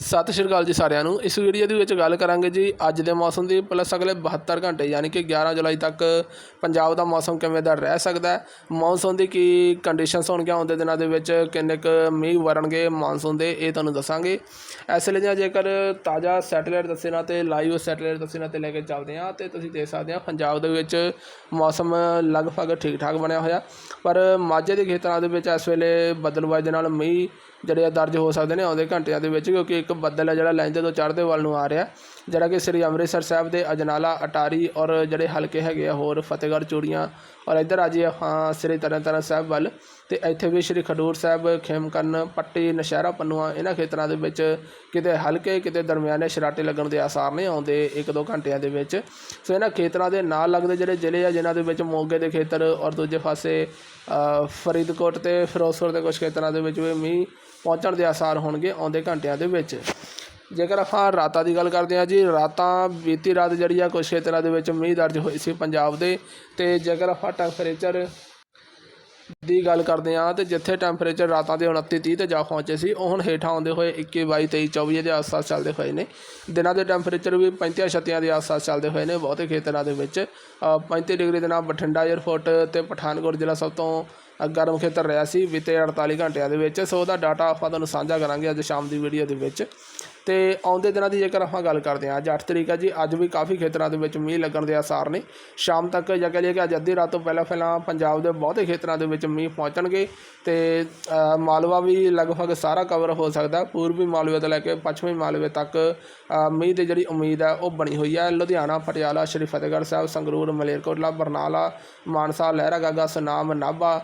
ਸਤਿ ਸ਼੍ਰੀ ਅਕਾਲ ਜੀ ਸਾਰਿਆਂ ਨੂੰ। ਇਸ ਵੀਡੀਓ ਦੇ ਵਿੱਚ ਗੱਲ ਕਰਾਂਗੇ ਜੀ, ਅੱਜ ਦੇ ਮੌਸਮ ਦੀ ਪਲੱਸ ਅਗਲੇ 72 ਘੰਟੇ, ਯਾਨੀ ਕਿ 11 ਜੁਲਾਈ ਤੱਕ ਪੰਜਾਬ ਦਾ ਮੌਸਮ ਕਿਵੇਂ ਦਾ ਰਹਿ ਸਕਦਾ ਹੈ ਮੌਨਸੂਨ ਦੀ ਕੀ ਕੰਡੀਸ਼ਨਸ ਹੋਣਗੀਆਂ ਆਉਂਦੇ ਦਿਨਾਂ ਦੇ ਵਿੱਚ ਕਿੰਨੇ ਕੁ ਮੀਂਹ ਵਰਨਗੇ ਮੌਨਸੂਨ ਦੇ, ਇਹ ਤੁਹਾਨੂੰ ਦੱਸਾਂਗੇ। ਇਸ ਲਈ ਦੀਆਂ ਜੇਕਰ ਤਾਜ਼ਾ ਸੈਟੇਲਾਈਟ ਦੱਸਣਾ ਤੇ ਲਾਈਵ ਸੈਟੇਲਾਈਟ ਦੱਸਣਾ ਤੇ ਲੈ ਕੇ ਚੱਲਦੇ ਹਾਂ ਤੇ ਤੁਸੀਂ ਦੇਖ ਸਕਦੇ ਆ ਪੰਜਾਬ ਦੇ ਵਿੱਚ ਮੌਸਮ ਲਗਭਗ ਠੀਕ ਠਾਕ ਬਣਿਆ ਹੋਇਆ। ਪਰ ਮਾਝੇ ਦੇ ਖੇਤਰਾਂ ਦੇ ਵਿੱਚ ਇਸ ਵੇਲੇ ਬੱਦਲਬਾਜ਼ੀ ਦੇ ਨਾਲ ਮੀਂਹ ਜਿਹੜੇ ਆ ਦਰਜ ਹੋ ਸਕਦੇ ਨੇ, ਆਉਂਦੇ ਘੰਟਿਆਂ ਦੇ ਵਿੱਚ, ਕਿਉਂਕਿ ਇੱਕ ਬੱਦਲ ਹੈ ਜਿਹੜਾ ਲਹਿੰਦੇ ਤੋਂ ਚੜ੍ਹਦੇ ਵੱਲ ਨੂੰ ਆ ਰਿਹਾ ਜਿਹੜਾ ਕਿ ਸ੍ਰੀ ਅੰਮ੍ਰਿਤਸਰ ਸਾਹਿਬ ਦੇ ਅਜਨਾਲਾ, ਅਟਾਰੀ ਔਰ ਜਿਹੜੇ ਹਲਕੇ ਹੈਗੇ ਆ ਹੋਰ ਫਤਿਹਗੜ੍ਹ ਚੂੜੀਆਂ ਔਰ ਇੱਧਰ ਆ ਜੀ ਹਾਂ ਸ੍ਰੀ ਤਰਨਤਾਰਨ ਸਾਹਿਬ ਵੱਲ ਤੇ ਇੱਥੇ ਵੀ ਸ੍ਰੀ ਖਡੂਰ ਸਾਹਿਬ, ਖੇਮਕਰਨ, ਪੱਟੀ, ਨਸ਼ਹਿਰਾ, ਪੰਨੂਆ, ਇਹਨਾਂ ਖੇਤਰਾਂ ਦੇ ਵਿੱਚ ਕਿਤੇ ਹਲਕੇ, ਕਿਤੇ ਦਰਮਿਆਨੇ ਸ਼ਰਾਟੇ ਲੱਗਣ ਦੇ ਆਸਾਰ ਨੇ ਆਉਂਦੇ ਇੱਕ ਦੋ ਘੰਟਿਆਂ ਦੇ ਵਿੱਚ। ਸੋ ਇਹਨਾਂ ਖੇਤਰਾਂ ਦੇ ਨਾਲ ਲੱਗਦੇ ਜਿਹੜੇ ਜ਼ਿਲ੍ਹੇ ਆ, ਜਿਨ੍ਹਾਂ ਦੇ ਵਿੱਚ ਮੋਗੇ ਦੇ ਖੇਤਰ ਔਰ ਦੂਜੇ ਪਾਸੇ ਫਰੀਦਕੋਟ ਤੇ ਫਿਰੋਜ਼ਪੁਰ ਦੇ ਕੁਝ ਖੇਤਰਾਂ ਦੇ ਵਿੱਚ ਵੀ ਮੀਂਹ ਪਹੁੰਚਣ ਦੇ ਆਸਾਰ ਹੋਣਗੇ ਆਉਂਦੇ ਘੰਟਿਆਂ ਦੇ ਵਿੱਚ। ਜੇਕਰ ਆਪਾਂ ਰਾਤਾਂ ਦੀ ਗੱਲ ਕਰਦੇ ਹਾਂ ਜੀ, ਰਾਤਾਂ ਬੀਤੀ ਰਾਤ ਜਿਹੜੀ ਆ ਕੁਝ ਖੇਤਰਾਂ ਦੇ ਵਿੱਚ ਮੀਂਹ ਦਰਜ ਹੋਈ ਸੀ ਪੰਜਾਬ ਦੇ। ਤੇ ਜੇਕਰ ਆਪਾਂ ਟੈਂਪਰੇਚਰ ਦੀ ਗੱਲ ਕਰਦੇ ਹਾਂ ਤੇ ਜਿੱਥੇ ਟੈਂਪਰੇਚਰ ਰਾਤਾਂ ਦੇ 29 30 ਤੇ ਜਾ ਪਹੁੰਚੇ ਸੀ ਉਹ ਹੁਣ ਹੇਠਾਂ ਆਉਂਦੇ ਹੋਏ 21 22 23 24 ਦੇ ਆਸ-ਪਾਸ ਚੱਲਦੇ ਹੋਏ ਨੇ। ਦਿਨਾਂ ਦੇ ਟੈਂਪਰੇਚਰ ਵੀ 35 36 ਦੇ ਆਸ-ਪਾਸ ਚੱਲਦੇ ਹੋਏ ਨੇ ਬਹੁਤੇ ਖੇਤਰਾਂ ਦੇ ਵਿੱਚ। ਅ, 35 ਡਿਗਰੀ ਦੇ ਨਾਲ ਬਠਿੰਡਾ ਏਅਰਪੋਰਟ ਤੇ ਪਠਾਨਕੋਟ ਜ਼ਿਲ੍ਹਾ ਸਭ ਤੋਂ ਗਰਮ ਖੇਤਰ ਰਿਹਾ ਸੀ ਬੀਤੇ 48 ਘੰਟਿਆਂ ਦੇ ਵਿੱਚ। ਸੋ ਉਹਦਾ ਡਾਟਾ ਆਪਾਂ ਤੁਹਾਨੂੰ ਸਾਂਝਾ ਕਰਾਂਗੇ ਅੱਜ ਸ਼ਾਮ ਦੀ ਵੀਡੀਓ ਦੇ ਵਿੱਚ। ਤੇ ਆਉਂਦੇ ਦਿਨਾਂ ਦੀ ਜੇਕਰ ਆਪਾਂ ਗੱਲ ਕਰਦੇ ਹਾਂ, ਅੱਜ 8 ਤਰੀਕ ਹੈ ਜੀ, ਅੱਜ ਵੀ ਕਾਫੀ ਖੇਤਰਾਂ ਦੇ ਵਿੱਚ ਮੀਂਹ ਲੱਗਣ ਦੇ ਆਸਾਰ ਨੇ। ਸ਼ਾਮ ਤੱਕ ਜਾਂ ਕਹ ਲਈਏ ਕਿ ਅੱਜ ਅੱਧੀ ਰਾਤ ਤੋਂ ਪਹਿਲਾਂ ਪਹਿਲਾਂ ਪੰਜਾਬ ਦੇ ਬਹੁਤੇ ਖੇਤਰਾਂ ਦੇ ਵਿੱਚ ਮੀਂਹ ਪਹੁੰਚਣਗੇ ਤੇ ਮਾਲਵਾ ਵੀ ਲਗਭਗ ਸਾਰਾ ਕਵਰ ਹੋ ਸਕਦਾ। ਪੂਰਬੀ ਮਾਲਵੇ ਤੋਂ ਲੈ ਕੇ ਪੱਛਮੀ ਮਾਲਵੇ ਤੱਕ ਮੀਂਹ ਦੀ ਜਿਹੜੀ ਉਮੀਦ ਹੈ, ਉਹ ਬਣੀ ਹੋਈ ਹੈ। ਲੁਧਿਆਣਾ, ਪਟਿਆਲਾ, ਸ਼੍ਰੀ ਫਤਿਹਗੜ੍ਹ ਸਾਹਿਬ, ਸੰਗਰੂਰ, ਮਲੇਰਕੋਟਲਾ, ਬਰਨਾਲਾ, ਮਾਨਸਾ ਲਹਿਰਾਗਾਗਾ ਸੁਨਾਮ, ਨਾਭਾ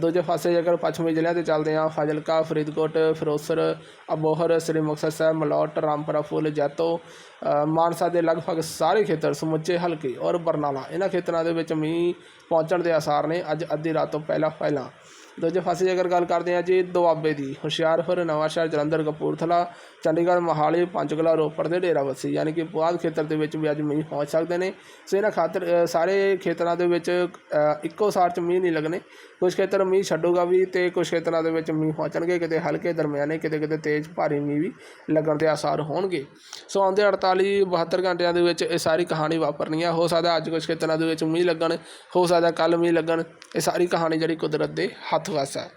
ਦੂਜੇ ਪਾਸੇ ਜੇਕਰ ਪੱਛਮੀ ਜ਼ਿਲ੍ਹਿਆਂ ਤੇ ਚੱਲਦੇ ਹਾਂ, ਫਾਜ਼ਿਲਕਾ, ਫਰੀਦਕੋਟ, ਫਿਰੋਜ਼ਪੁਰ, ਅਬੋਹਰ, ਸ੍ਰੀ ਮੁਕਤਸਰ ਸਾਹਿਬ ਮਲੌਟ ਰਾਮਪੁਰਾ, ਫੁੱਲ, ਜੈਤੋ ਮਾਨਸਾ ਦੇ ਲਗਭਗ ਸਾਰੇ ਖੇਤਰ ਸਮੁੱਚੇ, ਹਲਕੇ ਔਰ ਬਰਨਾਲਾ। ਇਹਨਾਂ ਖੇਤਰਾਂ ਦੇ ਵਿੱਚ ਮੀਂਹ ਪਹੁੰਚਣ ਦੇ ਆਸਾਰ ਨੇ ਅੱਜ ਅੱਧੀ ਰਾਤ ਤੋਂ ਪਹਿਲਾਂ ਪਹਿਲਾਂ ਦੂਜੇ ਪਾਸੇ ਜੇਕਰ ਗੱਲ ਕਰਦੇ ਹਾਂ ਜੀ, ਦੁਆਬੇ ਦੀ, ਹੁਸ਼ਿਆਰਪੁਰ, ਨਵਾਂਸ਼ਹਿਰ, ਜਲੰਧਰ, ਕਪੂਰਥਲਾ, ਚੰਡੀਗੜ੍ਹ, ਮੋਹਾਲੀ, ਪੰਚਕੂਲਾ, ਰੋਪੜ ਦੇ ਡੇਰਾਬੱਸੀ ਯਾਨੀ ਕਿ ਪੁਆਧ ਖੇਤਰ ਦੇ ਵਿੱਚ ਵੀ ਅੱਜ ਮੀਂਹ ਪਹੁੰਚ ਸਕਦੇ ਨੇ। ਸੋ ਇਹਨਾਂ ਖਾਤਰ ਸਾਰੇ ਖੇਤਰਾਂ ਦੇ ਵਿੱਚ ਇੱਕੋ ਸਾਰ 'ਚ ਮੀਂਹ ਨਹੀਂ ਲੱਗਣੇ। ਕੁਝ ਖੇਤਰ ਮੀਂਹ ਛੱਡੂਗਾ ਵੀ ਤੇ ਕੁਝ ਖੇਤਰਾਂ ਦੇ ਵਿੱਚ ਮੀਂਹ ਪਹੁੰਚਣਗੇ, ਕਿਤੇ ਹਲਕੇ ਦਰਮਿਆਨੇ, ਕਿਤੇ ਕਿਤੇ ਤੇਜ਼ ਭਾਰੀ ਮੀਂਹ ਵੀ ਲੱਗਣ ਦੇ ਆਸਾਰ ਹੋਣਗੇ। ਸੋ ਆਉਂਦੇ 48 72 ਘੰਟਿਆਂ ਦੇ ਵਿੱਚ ਇਹ ਸਾਰੀ ਕਹਾਣੀ ਵਾਪਰਨੀ ਆ ਹੋ ਸਕਦਾ ਅੱਜ ਕੁਝ ਖੇਤਰਾਂ ਦੇ ਵਿੱਚ ਮੀਂਹ ਲੱਗਣ, ਹੋ ਸਕਦਾ ਕੱਲ ਮੀਂਹ ਲੱਗਣ। ਇਹ ਸਾਰੀ ਕਹਾਣੀ ਜਿਹੜੀ ਕੁਦਰਤ ਦੇ ਹੱਥ ਵੱਸ ਹੈ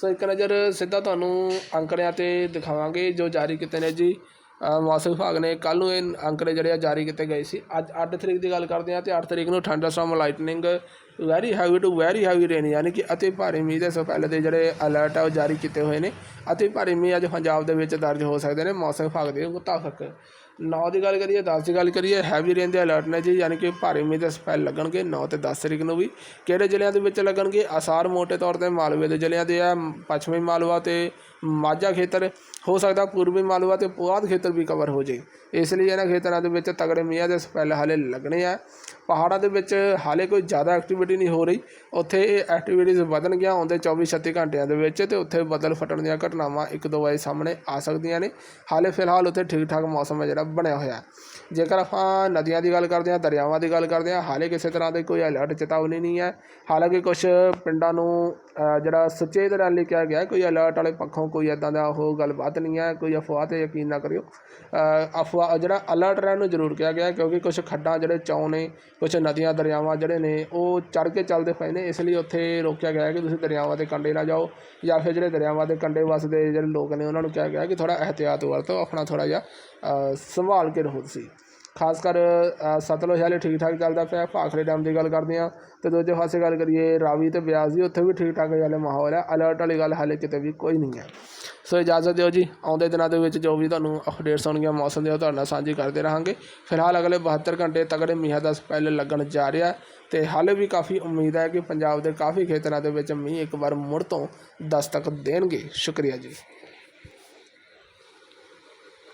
ਸੋ ਇੱਕ ਨਜ਼ਰ ਸਿੱਧਾ ਤੁਹਾਨੂੰ ਅੰਕੜਿਆਂ ਤੇ ਦਿਖਾਵਾਂਗੇ ਜੋ ਜਾਰੀ ਕੀਤੇ ਨੇ ਜੀ। ਮੌਸਮ ਵਿਭਾਗ ਨੇ ਕੱਲ ਨੂੰ ਇਹ ਅੰਕੜੇ ਜਿਹੜੇ ਆ ਜਾਰੀ ਕੀਤੇ ਗਏ ਸੀ। ਅੱਜ 8 ਤਰੀਕ ਦੀ ਗੱਲ ਕਰਦੇ ਹਾਂ ਤੇ 8 ਤਰੀਕ ਨੂੰ thunderstorm lightning very heavy to very heavy rain ਯਾਨੀ ਕਿ ਅਤੀ ਭਾਰੀ ਮੀਂਹ ਦੇ ਸੋ ਪਹਿਲੇ ਦੇ ਜਿਹੜੇ ਅਲਰਟ ਆ ਉਹ ਜਾਰੀ ਕੀਤੇ ਹੋਏ ਨੇ। ਅਤੀ ਭਾਰੀ ਮੀਂਹ ਅੱਜ ਪੰਜਾਬ ਦੇ ਵਿੱਚ ਦਰਜ ਹੋ ਸਕਦੇ ਨੇ। ਮੌਸਮ ਵਿਭਾਗ ਦੇ ਮੁਤਾਬਕ 9 ਦੀ ਗੱਲ ਕਰੀਏ 10 ਦੀ ਗੱਲ ਕਰੀਏ ਹੈਵੀ ਰੇਨ ਦੇ ਅਲਰਟ ਨੇ ਜੀ, ਯਾਨੀ ਕਿ ਭਾਰੀ ਮੀਂਹ ਦੇ ਸਪੈਲ ਲੱਗਣਗੇ 9 ਤੇ 10 ਤਰੀਕ ਨੂੰ ਵੀ। ਕਿਹੜੇ ਜ਼ਿਲ੍ਹਿਆਂ ਦੇ ਵਿੱਚ ਲੱਗਣਗੇ? ਆਸਾਰ ਮੋٹے ਤੌਰ ਤੇ ਮਾਲਵੇ ਦੇ ਜ਼ਿਲ੍ਹਿਆਂ ਦੇ ਆ, ਪੱਛਮੀ ਮਾਲਵਾ ਤੇ ਮਾਝਾ ਖੇਤਰ ਹੋ ਸਕਦਾ, ਪੂਰਬੀ ਮਾਲਵਾ ਤੇ ਪੁਆਧ ਖੇਤਰ ਵੀ ਕਵਰ ਹੋ ਜੇ। ਇਸ ਲਈ ਇਹਨਾਂ ਖੇਤਰਾਂ ਦੇ ਵਿੱਚ ਤਗੜੇ ਮੀਂਹਾਂ ਦੇ ਸਪੈਲ ਹਾਲੇ ਲੱਗਣੇ ਆ। ਪਹਾੜਾਂ ਦੇ ਵਿੱਚ ਹਾਲੇ ਕੋਈ ਜ਼ਿਆਦਾ ਐਕਟੀਵਿਟੀ ਨਹੀਂ ਹੋ ਰਹੀ। ਉੱਥੇ ਇਹ ਐਕਟੀਵਿਟੀਜ਼ ਵਧਣ ਗਿਆ ਆਉਂਦੇ 24 36 ਘੰਟਿਆਂ ਦੇ ਵਿੱਚ ਤੇ ਉੱਥੇ ਬੱਦਲ ਫਟਣ ਦੀਆਂ ਘਟਨਾਵਾਂ ਇੱਕ ਦੋ ਵਾਰੀ ਸਾਹਮਣੇ ਆ ਸਕਦੀਆਂ ਨੇ। ਹਾਲੇ ਫਿਲਹਾਲ ਉੱਥੇ ਠੀਕ ਠਾਕ ਮੌਸਮ ਹੈ ਜਿਹੜਾ ਬਣਿਆ ਹੋਇਆ। ਜੇਕਰ ਆਪਾਂ ਨਦੀਆਂ ਦੀ ਗੱਲ ਕਰਦੇ ਹਾਂ, ਦਰਿਆਵਾਂ ਦੀ ਗੱਲ ਕਰਦੇ ਹਾਂ, ਹਾਲੇ ਕਿਸੇ ਤਰ੍ਹਾਂ ਦੀ ਕੋਈ ਅਲਰਟ ਚੇਤਾਵਨੀ ਨਹੀਂ ਹੈ। ਹਾਲਾਂਕਿ ਕੁਝ ਪਿੰਡਾਂ ਨੂੰ ਜਿਹੜਾ ਸੁਚੇਤ ਰਹਿਣ ਲਈ ਕਿਹਾ ਗਿਆ, ਕੋਈ ਅਲਰਟ ਵਾਲੇ ਪੱਖੋਂ ਕੋਈ ਇਦਾਂ ਦਾ ਉਹ ਗੱਲਬਾਤ ਨਹੀਂ ਹੈ, ਕੋਈ ਅਫਵਾਹ ਤੇ ਯਕੀਨ ਨਾ ਕਰਿਓ। ਅਫਵਾਹ ਜਿਹੜਾ ਅਲਰਟ ਰਹਿਣ ਨੂੰ ਜ਼ਰੂਰ ਕਿਹਾ ਗਿਆ ਕਿਉਂਕਿ ਕੁਝ ਖੱਡਾਂ ਜਿਹੜੇ ਚੌਂ ਨੇ ਕੁਝ ਨਦੀਆਂ, ਦਰਿਆਵਾਂ ਜਿਹੜੇ ਨੇ, ਉਹ ਚੜ ਕੇ ਚੱਲਦੇ ਪਏ ਨੇ, ਇਸ ਲਈ ਉੱਥੇ ਰੋਕਿਆ ਗਿਆ ਹੈ ਕਿ ਤੁਸੀਂ ਦਰਿਆਵਾਂ ਦੇ ਕੰਢੇ ਨਾ ਜਾਓ ਜਾਂ ਫਿਰ ਜਿਹੜੇ ਦਰਿਆਵਾਂ ਦੇ ਕੰਢੇ ਵਸਦੇ ਜਿਹੜੇ ਲੋਕ ਨੇ, ਉਹਨਾਂ ਨੂੰ ਕਿਹਾ ਗਿਆ ਕਿ ਥੋੜਾ ਇਹਤਿਆਤ ਵਰਤੋ, ਆਪਣਾ ਥੋੜਾ ਜਿਹਾ ਸੰਭਾਲ ਕੇ ਰਹੋ ਤੁਸੀਂ। ਖਾਸ ਕਰ ਸਤਲੁਜ ਹਾਲੇ ਠੀਕ ਠਾਕ ਚੱਲਦਾ ਪਿਆ, ਭਾਖੜੇ ਡੈਮ ਦੀ ਗੱਲ ਕਰਦੇ ਹਾਂ। ਤੇ ਦੂਜੇ ਪਾਸੇ ਗੱਲ ਕਰੀਏ ਰਾਵੀ ਤੇ ਬਿਆਸ ਦੀ, ਉੱਥੇ ਵੀ ਠੀਕ ਠਾਕ ਹਾਲੇ ਮਾਹੌਲ ਹੈ। ਅਲਰਟ ਵਾਲੀ ਗੱਲ ਹਾਲੇ ਕਿਤੇ ਵੀ ਕੋਈ ਨਹੀਂ ਹੈ। ਸੋ ਇਜਾਜ਼ਤ ਦਿਓ ਜੀ, ਆਉਂਦੇ ਦਿਨਾਂ ਦੇ ਵਿੱਚ ਜੋ ਵੀ ਤੁਹਾਨੂੰ ਅਪਡੇਟਸ ਹੋਣਗੀਆਂ ਮੌਸਮ ਦੇ ਤੁਹਾਡੇ ਨਾਲ ਸਾਂਝੀ ਕਰਦੇ ਰਹਾਂਗੇ। ਫਿਲਹਾਲ ਅਗਲੇ 72 ਘੰਟੇ ਤਗੜੇ ਮੀਂਹਾਂ ਦਾ ਸਪੈਲ ਲੱਗਣ ਜਾ ਰਿਹਾ ਹੈ ਤੇ ਹਾਲੇ ਵੀ ਕਾਫੀ ਉਮੀਦ ਹੈ ਕਿ ਪੰਜਾਬ ਦੇ ਕਾਫੀ ਖੇਤਰਾਂ ਦੇ ਵਿੱਚ ਮੀਂਹ ਇੱਕ ਵਾਰ ਮੁੜ ਤੋਂ ਦਸਤਕ ਦੇਣਗੇ। ਸ਼ੁਕਰੀਆ ਜੀ।